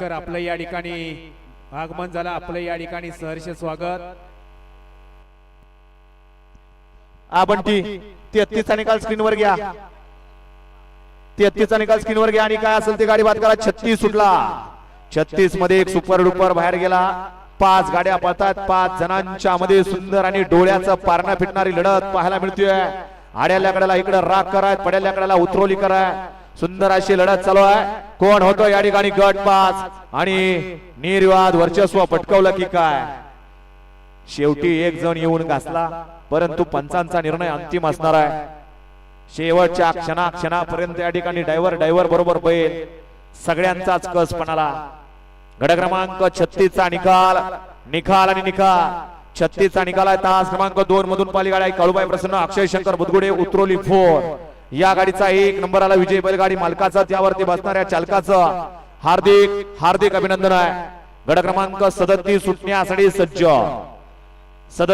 कर आपलं या ठिकाणी. आगमन झालं आपलं या ठिकाणी. सहर्ष स्वागत. आबंटी तेहतीसचा निकाल स्क्रीनवर घ्या. तेहतीसचा निकाल स्क्रीनवर घ्या. आणि काय असेल ते गाडी बाद करा. छत्तीस सुटला. छत्तीसमध्ये एक सुपर डुपर बाहेर गेला. पाच गाड्या पळतात. पाच जणांच्या मध्ये सुंदर आणि डोळ्याचा पारणा फिटणारी लढत पाहायला मिळतीये. आड्याल्या कड्याला इकडे राग कराय पड्याल्या कड्याला उतरवली कराय. सुंदर अशी लढत चालू आहे. कोण होतो या ठिकाणी गट पाच? आणि निर्वाद वर्चस्व पटकवलं की काय? शेवटी एक जण येऊन घासला परंतु पंचांचा निर्णय अंतिम असणार आहे. शेवटच्या क्षणा क्षणापर्यंत या ठिकाणी डायव्हर डायव्हर बरोबर बैल सगळ्यांचाच कस पणाला. गड क्रमांक छत्तीस चा निकाल निकाल आणि निकाल. छत्तीस चा निकाल आहे तास क्रमांक दोन मधून पाली गाडी आहे. काळूबाई प्रसन्न अक्षय शंकर बुधगुडे उतरोली फोर या गाडीचा एक नंबर आला विजय बैलगाडी मालकाचा. त्यावरती बसणाऱ्या चालकाचं हार्दिक हार्दिक अभिनंदन आहे. गड क्रमांक सदतीस सुटण्यासाठी सज्ज. सदत